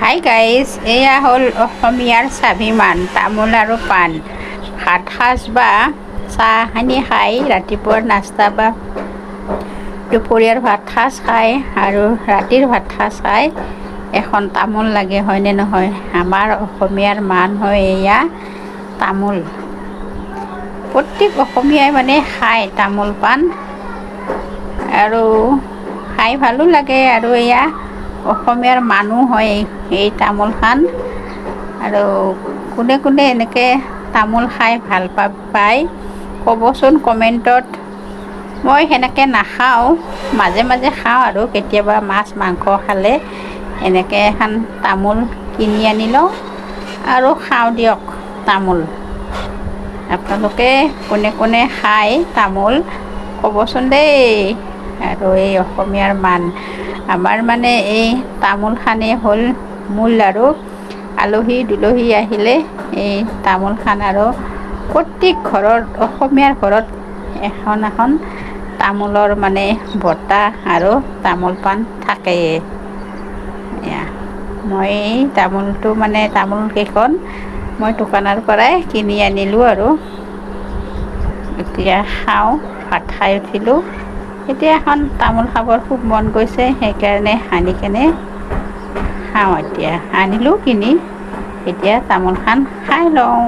Hi guys এয়া হ'ল অসমীয়াৰ স্বাভিমান তামোল আৰু পাণ। ভাত সাজ বা চাহ খাই ৰাতিপুৱাৰ নাস্তা বা দুপৰীয়াৰ ভাত সাজ খাই আৰু ৰাতিৰ ভাত সাজ খাই এখন তামোল লাগে হয়নে নহয়? আমাৰ অসমীয়াৰ মান হয় এয়া তামোল। প্ৰত্যেক অসমীয়াই মানে খায় তামোল পাণ। আৰু খাই ভালো লাগে আৰু এয়া অসমীয়াৰ মানুহ হয় এই- এই তামোল খান। আৰু কোনে কোনে এনেকৈ তামোল খাই ভালো পা, পায়, ক'বচোন কমেণ্টত। মই সেনেকৈ নাখাওঁ, মাজে মাজে খাওঁ আৰু কেতিয়াবা মাছ, মাংস খালে এনেকৈ এখন তামোল কিনি আনি লওঁ। আৰু খাওঁ দিয়ক তামোল। আপোনালোকে কোনে কোনে খায় তামোল, ক'বচোন দেই। আৰু এই অসমীয়াৰ মান। আমাৰ মানে এই তামোলখানেই হ'ল মূল আৰু আলহী দুলহী আহিলে এই তামোল খান আৰু প্ৰত্যেক ঘৰত অসমীয়াৰ ঘৰত এখন এখন তামোলৰ মানে বটা আৰু তামোল পাণ থাকেই মই তামোলটো মানে তামোল কেইখন মই দোকানৰ পৰাই কিনি আনিলোঁ আৰু। এতিয়া খাওঁ, ভাত খাই উঠিলোঁ। এতিয়া এখন তামোল খাবৰ খুব মন গৈছে সেইকাৰণে আনি কেনে খাওঁ এতিয়া। আনিলোঁ কিনি এতিয়া তামোলখন খাই লওঁ।